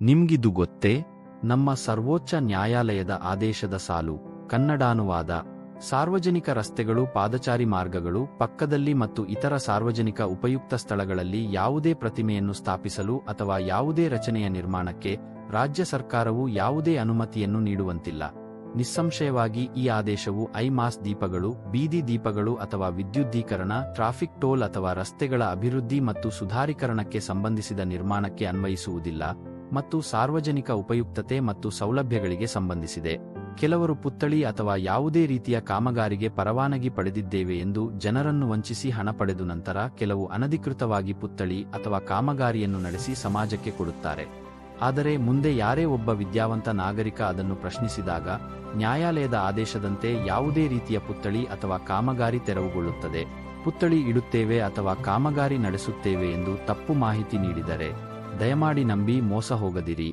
ನಿಮ್ಗಿದು ಗೊತ್ತೇ, ನಮ್ಮ ಸರ್ವೋಚ್ಚ ನ್ಯಾಯಾಲಯದ ಆದೇಶದ ಸಾಲು, ಕನ್ನಡಾನುವಾದ, ಸಾರ್ವಜನಿಕ ರಸ್ತೆಗಳು, ಪಾದಚಾರಿ ಮಾರ್ಗಗಳು, ಪಕ್ಕದಲ್ಲಿ ಮತ್ತು ಇತರ ಸಾರ್ವಜನಿಕ ಉಪಯುಕ್ತ ಸ್ಥಳಗಳಲ್ಲಿ ಯಾವುದೇ ಪ್ರತಿಮೆಯನ್ನು ಸ್ಥಾಪಿಸಲು ಅಥವಾ ಯಾವುದೇ ರಚನೆಯ ನಿರ್ಮಾಣಕ್ಕೆ ರಾಜ್ಯ ಸರ್ಕಾರವು ಯಾವುದೇ ಅನುಮತಿಯನ್ನು ನೀಡುವಂತಿಲ್ಲ. ನಿಸ್ಸಂಶಯವಾಗಿ ಈ ಆದೇಶವು ಐಮಾಸ್ ದೀಪಗಳು, ಬೀದಿ ದೀಪಗಳು ಅಥವಾ ವಿದ್ಯುದ್ದೀಕರಣ, ಟ್ರಾಫಿಕ್ ಟೋಲ್ ಅಥವಾ ರಸ್ತೆಗಳ ಅಭಿವೃದ್ಧಿ ಮತ್ತು ಸುಧಾರೀಕರಣಕ್ಕೆ ಸಂಬಂಧಿಸಿದ ನಿರ್ಮಾಣಕ್ಕೆ ಅನ್ವಯಿಸುವುದಿಲ್ಲ. ಮತ್ತು ಸಾರ್ವಜನಿಕ ಉಪಯುಕ್ತತೆ ಮತ್ತು ಸೌಲಭ್ಯಗಳಿಗೆ ಸಂಬಂಧಿಸಿದೆ. ಕೆಲವರು ಪುತ್ಥಳಿ ಅಥವಾ ಯಾವುದೇ ರೀತಿಯ ಕಾಮಗಾರಿಗೆ ಪರವಾನಗಿ ಪಡೆದಿದ್ದೇವೆ ಎಂದು ಜನರನ್ನು ವಂಚಿಸಿ ಹಣ ಪಡೆದು ನಂತರ ಕೆಲವು ಅನಧಿಕೃತವಾಗಿ ಪುತ್ಥಳಿ ಅಥವಾ ಕಾಮಗಾರಿಯನ್ನು ನಡೆಸಿ ಸಮಾಜಕ್ಕೆ ಕೊಡುತ್ತಾರೆ. ಆದರೆ ಮುಂದೆ ಯಾರೇ ಒಬ್ಬ ವಿದ್ಯಾವಂತ ನಾಗರಿಕ ಅದನ್ನು ಪ್ರಶ್ನಿಸಿದಾಗ ನ್ಯಾಯಾಲಯದ ಆದೇಶದಂತೆ ಯಾವುದೇ ರೀತಿಯ ಪುತ್ಥಳಿ ಅಥವಾ ಕಾಮಗಾರಿ ತೆರವುಗೊಳ್ಳುತ್ತದೆ. ಪುತ್ಥಳಿ ಇಡುತ್ತೇವೆ ಅಥವಾ ಕಾಮಗಾರಿ ನಡೆಸುತ್ತೇವೆ ಎಂದು ತಪ್ಪು ಮಾಹಿತಿ ನೀಡಿದರೆ ದಯಮಾಡಿ ನಂಬಿ ಮೋಸ ಹೋಗದಿರಿ